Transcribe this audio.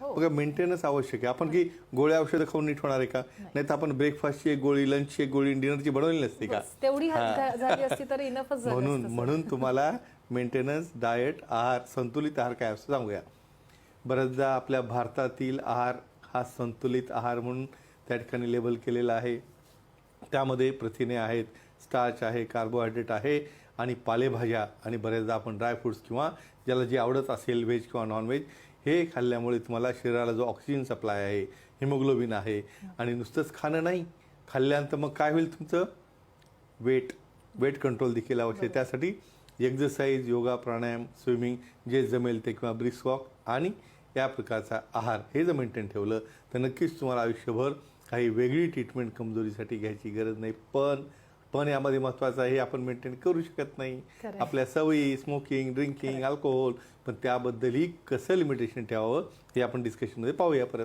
हो. बघा मेंटेनन्स आवश्यक आहे आपण की गोळ्या औषधं खाऊन नीट होणार आहे का नाही तर आपण ब्रेकफास्टची एक गोळी लंचची एक गोळी डिनरची बनवली नसते का तेवढी. हात झाली असती तर इनफच झालं म्हणून. म्हणून तुम्हाला मेंटेनन्स डाएट आहार संतुलित आहार काय असतो सांगूया बऱ्याचदा आपल्या भारतातील आहार हा संतुलित आहार म्हणून त्या ठिकाणी लेबल केलेला आहे त्यामध्ये प्रथिने आहेत स्टार्च आहे कार्बोहायड्रेट आहे आणि पालेभाज्या आणि बऱ्याचदा आपण ड्रायफ्रुट्स किंवा ज्याला जे आवडत असेल व्हेज किंवा नॉनव्हेज हे खाल्ल्यामुळे तुम्हाला शरीराला जो ऑक्सिजन सप्लाय आहे हिमोग्लोबिन आहे आणि नुसतंच खाणं नाही खाल्ल्यानंतर मग काय होईल तुमचं? वेट वेट कंट्रोल देखील आवश्यक आहे. त्यासाठी एक्झरसाईज योगा प्राणायाम स्विमिंग जे जमेल ते किंवा ब्रिस्क वॉक आणि या प्रकारचा आहार हे जर मेंटेन ठेवलं तर नक्कीच तुम्हाला आयुष्यभर काही वेगळी ट्रीटमेंट कमजोरीसाठी घ्यायची गरज नाही. पण पण यामध्ये महत्त्वाचं आहे आपण मेंटेन करू शकत नाही. आपल्या सवयी स्मोकिंग ड्रिंकिंग अल्कोहोल पण त्याबद्दलही कसं लिमिटेशन ठेवावं हे आपण डिस्कशनमध्ये पाहूया परत.